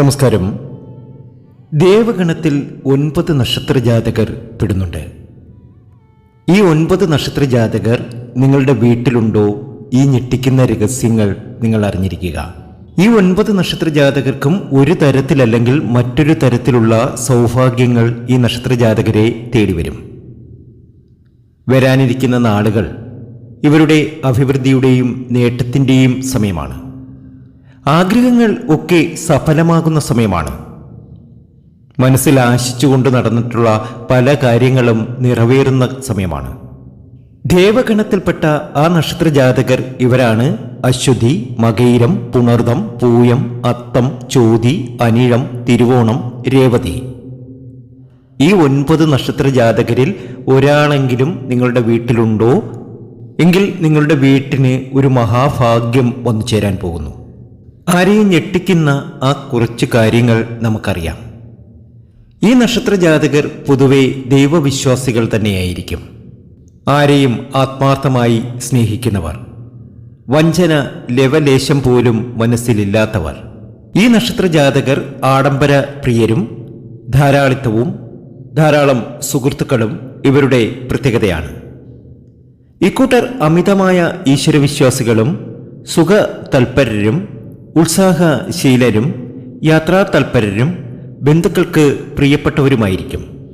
നമസ്കാരം. ദേവഗണത്തിൽ ഒൻപത് നക്ഷത്ര ജാതകർ പെടുന്നുണ്ട്. ഈ ഒൻപത് നക്ഷത്ര ജാതകർ നിങ്ങളുടെ വീട്ടിലുണ്ടോ? ഈ ഞെട്ടിക്കുന്ന രഹസ്യങ്ങൾ നിങ്ങൾ അറിഞ്ഞിരിക്കുക. ഈ ഒൻപത് നക്ഷത്ര ജാതകർക്കും ഒരു തരത്തിലല്ലെങ്കിൽ മറ്റൊരു തരത്തിലുള്ള സൗഭാഗ്യങ്ങൾ ഈ നക്ഷത്ര ജാതകരെ തേടി വരും വരാനിരിക്കുന്ന നാളുകൾ ഇവരുടെ അഭിവൃദ്ധിയുടെയും നേട്ടത്തിന്റെയും സമയമാണ്. ആഗ്രഹങ്ങൾ ഒക്കെ സഫലമാകുന്ന സമയമാണ്. മനസ്സിൽ ആശിച്ചുകൊണ്ട് നടന്നിട്ടുള്ള പല കാര്യങ്ങളും നിറവേറുന്ന സമയമാണ്. ദേവഗണത്തിൽപ്പെട്ട ആ നക്ഷത്ര ജാതകർ ഇവരാണ്. അശ്വതി മകൈരം പുണർദം പൂയം അത്തം ചോതി അനിഴം തിരുവോണം രേവതി. ഈ ഒൻപത് നക്ഷത്ര ജാതകരിൽ ഒരാളെങ്കിലും നിങ്ങളുടെ വീട്ടിലുണ്ടോ? എങ്കിൽ നിങ്ങളുടെ വീട്ടിന് ഒരു മഹാഭാഗ്യം വന്നു ചേരാൻ പോകുന്നു. ആരെയും ഞെട്ടിക്കുന്ന ആ കുറച്ച് കാര്യങ്ങൾ നമുക്കറിയാം. ഈ നക്ഷത്ര ജാതകർ പൊതുവെ ദൈവവിശ്വാസികൾ തന്നെയായിരിക്കും. ആരെയും ആത്മാർത്ഥമായി സ്നേഹിക്കുന്നവർ. വഞ്ചന ലവലേശം പോലും മനസ്സിലില്ലാത്തവർ. ഈ നക്ഷത്ര ജാതകർ ആഡംബര പ്രിയരും ധാരാളിത്തവും ധാരാളം സുഹൃത്തുക്കളും ഇവരുടെ പ്രത്യേകതയാണ്. ഇക്കൂട്ടർ അമിതമായ ഈശ്വരവിശ്വാസികളും സുഖ തൽപരരും ഉത്സാഹശീലരും യാത്രാ തൽപരരും ബന്ധുക്കൾക്ക് പ്രിയപ്പെട്ടവരുമായിരിക്കും.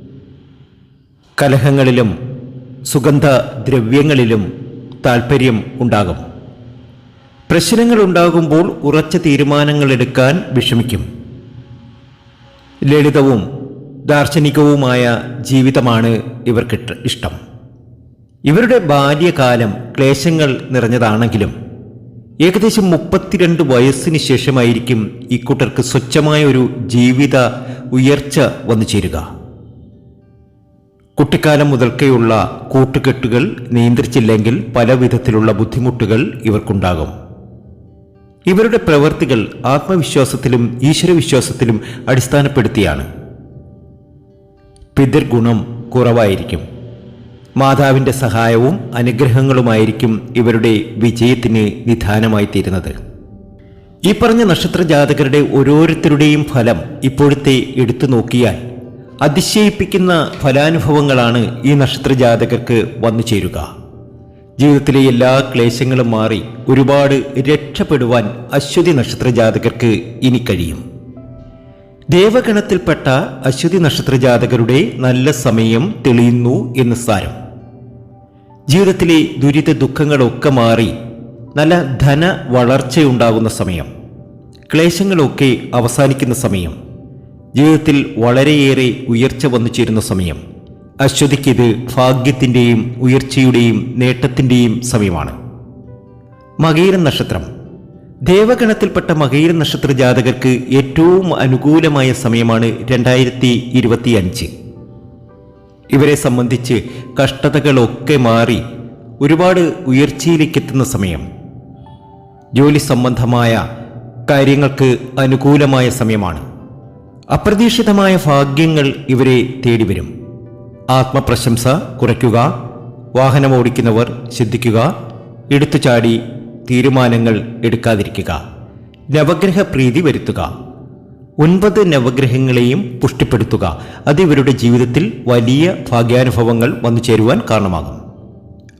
കലഹങ്ങളിലും സുഗന്ധദ്രവ്യങ്ങളിലും താൽപ്പര്യം ഉണ്ടാകും. പ്രശ്നങ്ങൾ ഉണ്ടാകുമ്പോൾ ഉറച്ച തീരുമാനങ്ങൾ എടുക്കാൻ വിഷമിക്കും. ലളിതവും ദാർശനികവുമായ ജീവിതമാണ് ഇവർക്ക് ഇഷ്ടം. ഇവരുടെ ബാല്യകാലം ക്ലേശങ്ങൾ നിറഞ്ഞതാണെങ്കിലും ഏകദേശം മുപ്പത്തിരണ്ട് വയസ്സിന് ശേഷമായിരിക്കും ഇക്കൂട്ടർക്ക് സ്വച്ഛമായ ഒരു ജീവിത ഉയർച്ച വന്നു ചേരുക. കുട്ടിക്കാലം മുതൽക്കേയുള്ള കൂട്ടുകെട്ടുകൾ നിയന്ത്രിച്ചില്ലെങ്കിൽ പല വിധത്തിലുള്ള ബുദ്ധിമുട്ടുകൾ ഇവർക്കുണ്ടാകും. ഇവരുടെ പ്രവൃത്തികൾ ആത്മവിശ്വാസത്തിലും ഈശ്വരവിശ്വാസത്തിലും അടിസ്ഥാനപ്പെടുത്തിയാണ്. പിതൃഗുണം കുറവായിരിക്കും. മാതാവിന്റെ സഹായവും അനുഗ്രഹങ്ങളുമായിരിക്കും ഇവരുടെ വിജയത്തിന് നിധാനമായി തീരുന്നത് ഈ പറഞ്ഞ നക്ഷത്ര ജാതകരുടെ ഓരോരുത്തരുടെയും ഫലം ഇപ്പോഴത്തെ എടുത്തു നോക്കിയാൽ അതിശയിപ്പിക്കുന്ന ഫലാനുഭവങ്ങളാണ് ഈ നക്ഷത്ര ജാതകർക്ക് വന്നു ചേരുക. ജീവിതത്തിലെ എല്ലാ ക്ലേശങ്ങളും മാറി ഒരുപാട് രക്ഷപ്പെടുവാൻ അശ്വതി നക്ഷത്ര ജാതകർക്ക് ഇനി കഴിയും. ദേവഗണത്തിൽപ്പെട്ട അശ്വതി നക്ഷത്ര ജാതകരുടെ നല്ല സമയം തെളിയുന്നു എന്ന് സാരം. ജീവിതത്തിലെ ദുരിത ദുഃഖങ്ങളൊക്കെ മാറി നല്ല ധന വളർച്ചയുണ്ടാകുന്ന സമയം ക്ലേശങ്ങളൊക്കെ അവസാനിക്കുന്ന സമയം ജീവിതത്തിൽ വളരെയേറെ ഉയർച്ച വന്നു ചേരുന്ന സമയം അശ്വതിക്കിത് ഭാഗ്യത്തിന്റെയും ഉയർച്ചയുടെയും നേട്ടത്തിന്റെയും സമയമാണ്. മകീര നക്ഷത്രം. ദേവഗണത്തിൽപ്പെട്ട മകീര നക്ഷത്ര ജാതകർക്ക് ഏറ്റവും അനുകൂലമായ സമയമാണ് രണ്ടായിരത്തി ഇരുപത്തി അഞ്ച് ഇവരെ സംബന്ധിച്ച് കഷ്ടതകളൊക്കെ മാറി ഒരുപാട് ഉയർച്ചയിലേക്ക് എത്തുന്ന സമയം. ജോലി സംബന്ധമായ കാര്യങ്ങൾക്ക് അനുകൂലമായ സമയമാണ്. അപ്രതീക്ഷിതമായ ഭാഗ്യങ്ങൾ ഇവരെ തേടി വരും ആത്മപ്രശംസ കുറയ്ക്കുക വാഹനം ഓടിക്കുന്നവർ ശ്രദ്ധിക്കുക എടുത്തുചാടി തീരുമാനങ്ങൾ എടുക്കാതിരിക്കുക നവഗ്രഹ പ്രീതി വരുത്തുക. ഒൻപത് നവഗ്രഹങ്ങളെയും പുഷ്ടിപ്പെടുത്തുക. അത് ഇവരുടെ ജീവിതത്തിൽ വലിയ ഭാഗ്യാനുഭവങ്ങൾ വന്നു ചേരുവാൻ കാരണമാകും.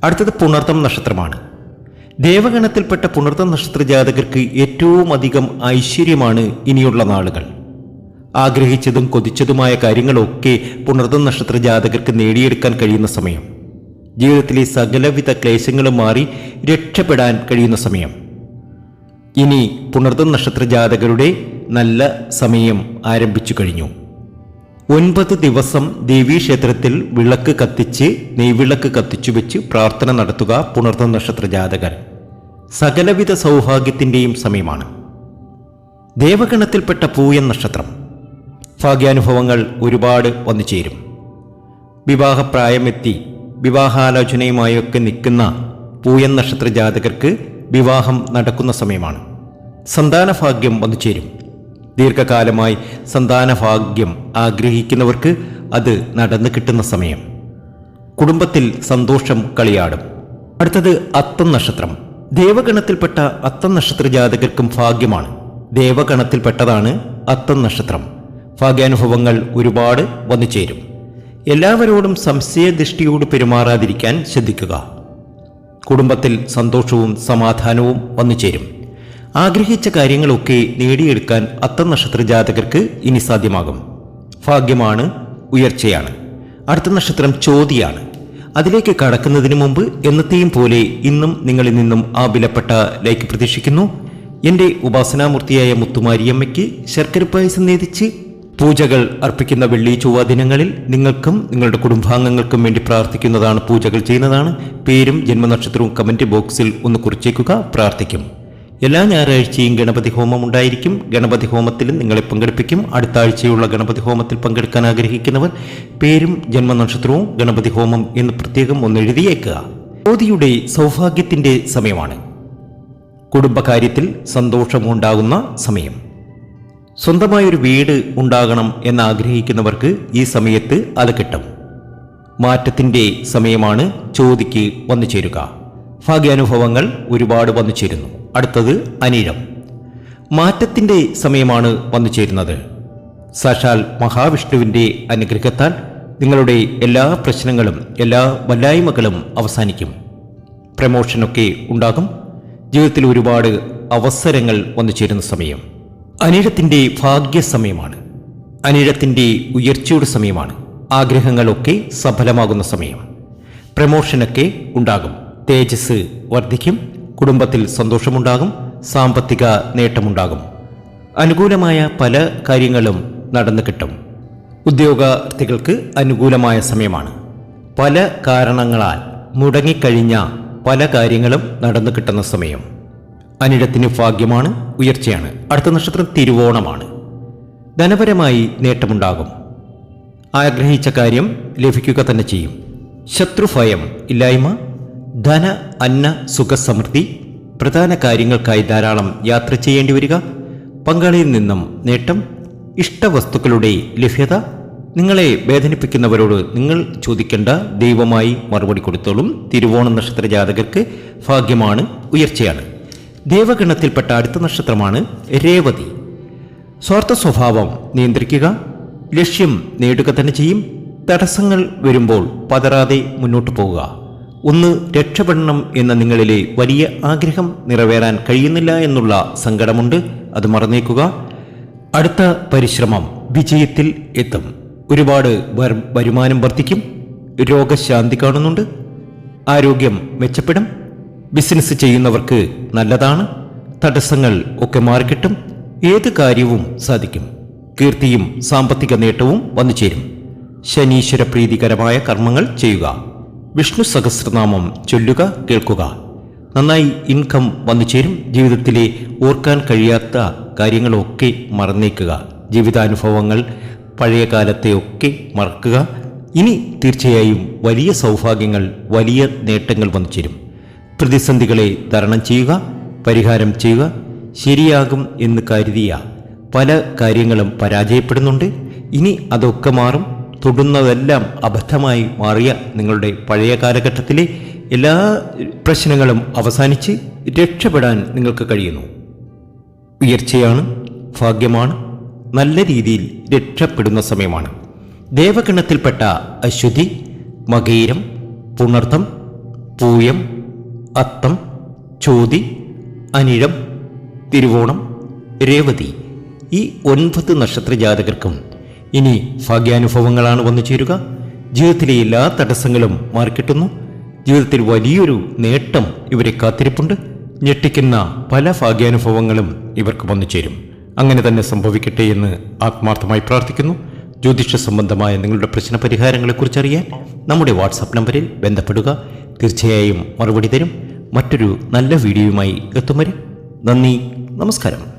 അടുത്തത് പുണർത്തം നക്ഷത്രമാണ്. ദേവഗണത്തിൽപ്പെട്ട പുണർത്തം നക്ഷത്ര ജാതകർക്ക് ഏറ്റവും അധികം ഐശ്വര്യമാണ് ഇനിയുള്ള നാളുകൾ. ആഗ്രഹിച്ചതും കൊതിച്ചതുമായ കാര്യങ്ങളൊക്കെ പുണർത്തം നക്ഷത്ര ജാതകർക്ക് നേടിയെടുക്കാൻ കഴിയുന്ന സമയം. ജീവിതത്തിലെ സകലവിധ ക്ലേശങ്ങളും മാറി രക്ഷപ്പെടാൻ കഴിയുന്ന സമയം. ഇനി പുണർത്തം നക്ഷത്ര ജാതകരുടെ നല്ല സമയം ആരംഭിച്ചു കഴിഞ്ഞു. ഒൻപത് ദിവസം ദേവീക്ഷേത്രത്തിൽ വിളക്ക് കത്തിച്ച് നെയ്വിളക്ക് കത്തിച്ചു വെച്ച് പ്രാർത്ഥന നടത്തുക പുണർത്ത നക്ഷത്ര ജാതകർ. സകലവിധ സൗഭാഗ്യത്തിന്റെയും സമയമാണ്. ദേവഗണത്തിൽപ്പെട്ട പൂയൻ നക്ഷത്രം. ഭാഗ്യാനുഭവങ്ങൾ ഒരുപാട് വന്നു ചേരും. വിവാഹപ്രായമെത്തി വിവാഹാലോചനയുമായൊക്കെ നിൽക്കുന്ന പൂയൻ നക്ഷത്ര ജാതകർക്ക് വിവാഹം നടക്കുന്ന സമയമാണ്. സന്താനഭാഗ്യം വന്നു ചേരും. ദീർഘകാലമായി സന്താനഭാഗ്യം ആഗ്രഹിക്കുന്നവർക്ക് അത് നടന്നു കിട്ടുന്ന സമയം. കുടുംബത്തിൽ സന്തോഷം കളിയാടും. അടുത്തത് അത്തം നക്ഷത്രം ദേവഗണത്തിൽപ്പെട്ട അത്തം നക്ഷത്ര ജാതകർക്കും ഭാഗ്യമാണ്. ദേവഗണത്തിൽപ്പെട്ടതാണ് അത്തം നക്ഷത്രം ഭാഗ്യാനുഭവങ്ങൾ ഒരുപാട് വന്നു ചേരും. എല്ലാവരോടും സംശയദൃഷ്ടിയോട് പെരുമാറാതിരിക്കാൻ ശ്രദ്ധിക്കുക. കുടുംബത്തിൽ സന്തോഷവും സമാധാനവും വന്നു ചേരും. ആഗ്രഹിച്ച കാര്യങ്ങളൊക്കെ നേടിയെടുക്കാൻ അത്ത നക്ഷത്ര ജാതകർക്ക് ഇനി സാധ്യമാകും. ഭാഗ്യമാണ് ഉയർച്ചയാണ്. അടുത്ത നക്ഷത്രം ചോതിയാണ്. അതിലേക്ക് കടക്കുന്നതിന് മുമ്പ് എന്നത്തെയും പോലെ ഇന്നും നിങ്ങളിൽ നിന്നും ആ വിലപ്പെട്ട ലൈക്ക് പ്രതീക്ഷിക്കുന്നു. എന്റെ ഉപാസനാമൂർത്തിയായ മുത്തുമാരിയമ്മയ്ക്ക് ശർക്കര പായസം നേതിച്ച് പൂജകൾ അർപ്പിക്കുന്ന വെള്ളി ചൊവ്വ ദിനങ്ങളിൽ നിങ്ങൾക്കും നിങ്ങളുടെ കുടുംബാംഗങ്ങൾക്കും വേണ്ടി പ്രാർത്ഥിക്കുന്നതാണ് പൂജകൾ ചെയ്യുന്നതാണ്. പേരും ജന്മനക്ഷത്രവും കമന്റ് ബോക്സിൽ ഒന്ന് കുറിച്ചേക്കുക. പ്രാർത്ഥിക്കും. എല്ലാ ഞായറാഴ്ചയും ഗണപതി ഹോമം ഉണ്ടായിരിക്കും. ഗണപതി ഹോമത്തിൽ നിങ്ങളെ പങ്കെടുപ്പിക്കും. അടുത്ത ആഴ്ചയുള്ള ഗണപതി ഹോമത്തിൽ പങ്കെടുക്കാൻ ആഗ്രഹിക്കുന്നവർ പേരും ജന്മനക്ഷത്രവും ഗണപതി ഹോമം എന്ന് പ്രത്യേകം ഒന്ന് എഴുതിയേക്കുക. ജ്യോതിയുടെ സമയമാണ്. കുടുംബകാര്യത്തിൽ സന്തോഷമുണ്ടാകുന്ന സമയം. സ്വന്തമായൊരു വീട് ഉണ്ടാകണം എന്ന് ആഗ്രഹിക്കുന്നവർക്ക് ഈ സമയത്ത് അത് കിട്ടും. മാറ്റത്തിന്റെ സമയമാണ് ചോദിക്ക് വന്നു ചേരുക. ഭാഗ്യാനുഭവങ്ങൾ ഒരുപാട് വന്നു ചേരുന്നു. അടുത്തത് അനിഴം. മാറ്റത്തിന്റെ സമയമാണ് വന്നു ചേരുന്നത്. സാക്ഷാൽ മഹാവിഷ്ണുവിന്റെ അനുഗ്രഹത്താൽ നിങ്ങളുടെ എല്ലാ പ്രശ്നങ്ങളും എല്ലാ വല്ലായ്മകളും അവസാനിക്കും. പ്രമോഷനൊക്കെ ഉണ്ടാകും. ജീവിതത്തിൽ ഒരുപാട് അവസരങ്ങൾ വന്നു ചേരുന്ന സമയം. അനിഴത്തിന്റെ ഭാഗ്യസമയമാണ്. അനിഴത്തിന്റെ ഉയർച്ചയുടെ സമയമാണ്. ആഗ്രഹങ്ങളൊക്കെ സഫലമാകുന്ന സമയം. പ്രമോഷനൊക്കെ ഉണ്ടാകും. തേജസ് വർദ്ധിക്കും. കുടുംബത്തിൽ സന്തോഷമുണ്ടാകും സാമ്പത്തിക നേട്ടമുണ്ടാകും. അനുകൂലമായ പല കാര്യങ്ങളും നടന്നു കിട്ടും. ഉദ്യോഗാർത്ഥികൾക്ക് അനുകൂലമായ സമയമാണ്. പല കാരണങ്ങളാൽ മുടങ്ങിക്കഴിഞ്ഞ പല കാര്യങ്ങളും നടന്നു കിട്ടുന്ന സമയം. അനിടത്തിന് ഭാഗ്യമാണ് ഉയർച്ചയാണ്. അടുത്ത നക്ഷത്രം തിരുവോണമാണ്. ധനപരമായി നേട്ടമുണ്ടാകും. ആഗ്രഹിച്ച കാര്യം ലഭിക്കുക തന്നെ ചെയ്യും. ശത്രുഭയം ഇല്ലായ്മ ധന അന്ന സുഖസമൃദ്ധി പ്രധാന കാര്യങ്ങൾക്കായി ധാരാളം യാത്ര ചെയ്യേണ്ടി വരിക. പങ്കാളിയിൽ നിന്നും നേട്ടം ഇഷ്ടവസ്തുക്കളുടെ ലഭ്യത നിങ്ങളെ വേദനിപ്പിക്കുന്നവരോട് നിങ്ങൾ ചോദിക്കേണ്ട ദൈവമായി മറുപടി കൊടുത്തോളും. തിരുവോണ നക്ഷത്ര ജാതകർക്ക് ഭാഗ്യമാണ് ഉയർച്ചയാണ്. ദേവഗണത്തിൽപ്പെട്ട അടുത്ത നക്ഷത്രമാണ് രേവതി. സ്വാർത്ഥ സ്വഭാവം നിയന്ത്രിക്കുക ലക്ഷ്യം നേടുക തന്നെ ചെയ്യും. തടസ്സങ്ങൾ വരുമ്പോൾ പതറാതെ മുന്നോട്ട് പോവുക ഒന്ന് രക്ഷപ്പെടണം എന്ന നിങ്ങളിലെ വലിയ ആഗ്രഹം നിറവേറാൻ കഴിയുന്നില്ല എന്നുള്ള സങ്കടമുണ്ട്. അത് മറന്നേക്കുക. അടുത്ത പരിശ്രമം വിജയത്തിൽ എത്തും. ഒരുപാട് വരുമാനം വർദ്ധിക്കും. രോഗശാന്തി കാണുന്നുണ്ട്. ആരോഗ്യം മെച്ചപ്പെടും. ബിസിനസ് ചെയ്യുന്നവർക്ക് നല്ലതാണ്. തടസ്സങ്ങൾ ഒക്കെ മാറിക്കിട്ടും. ഏത് കാര്യവും സാധിക്കും. കീർത്തിയും സാമ്പത്തിക നേട്ടവും വന്നു ചേരും ശനീശ്വര പ്രീതികരമായ കർമ്മങ്ങൾ ചെയ്യുക. വിഷ്ണു സഹസ്രനാമം ചൊല്ലുക കേൾക്കുക. നന്നായി ഇൻകം വന്നു ചേരും. ജീവിതത്തിലെ ഓർക്കാൻ കഴിയാത്ത കാര്യങ്ങളൊക്കെ മറന്നേക്കുക. ജീവിതാനുഭവങ്ങൾ പഴയ കാലത്തെയൊക്കെ മറക്കുക. ഇനി തീർച്ചയായും വലിയ സൗഭാഗ്യങ്ങൾ വലിയ നേട്ടങ്ങൾ വന്നു ചേരും. പ്രതിസന്ധികളെ തരണം ചെയ്യുക പരിഹാരം ചെയ്യുക ശരിയാകും എന്ന് കരുതിയ പല കാര്യങ്ങളും പരാജയപ്പെടുന്നുണ്ട്. ഇനി അതൊക്കെ മാറും. തൊടുന്നതെല്ലാം അബദ്ധമായി മാറിയ നിങ്ങളുടെ പഴയ കാലഘട്ടത്തിലെ എല്ലാ പ്രശ്നങ്ങളും അവസാനിച്ച് രക്ഷപ്പെടാൻ നിങ്ങൾക്ക് കഴിയുന്നു. ഉയർച്ചയാണ് ഭാഗ്യമാണ് നല്ല രീതിയിൽ രക്ഷപ്പെടുന്ന സമയമാണ്. ദേവഗണത്തിൽപ്പെട്ട അശ്വതി മകീരം പുണർത്തം പൂയം അത്തം ചോതി അനിഴം തിരുവോണം രേവതി ഈ ഒൻപത് നക്ഷത്ര ജാതകർക്കും ഇനി ഭാഗ്യാനുഭവങ്ങളാണ് വന്നു ചേരുക. ജീവിതത്തിലെ എല്ലാ തടസ്സങ്ങളും മാറിക്കിട്ടുന്നു. ജീവിതത്തിൽ വലിയൊരു നേട്ടം ഇവരെ കാത്തിരിപ്പുണ്ട്. ഞെട്ടിക്കുന്ന പല ഭാഗ്യാനുഭവങ്ങളും ഇവർക്ക് വന്നു ചേരും. അങ്ങനെ തന്നെ സംഭവിക്കട്ടെ എന്ന് ആത്മാർത്ഥമായി പ്രാർത്ഥിക്കുന്നു. ജ്യോതിഷ സംബന്ധമായ നിങ്ങളുടെ പ്രശ്ന പരിഹാരങ്ങളെക്കുറിച്ച് അറിയാൻ നമ്മുടെ വാട്സാപ്പ് നമ്പറിൽ ബന്ധപ്പെടുക. തീർച്ചയായും മറുപടി തരും. മറ്റൊരു നല്ല വീഡിയോയുമായി എത്തും വരെ നന്ദി നമസ്കാരം.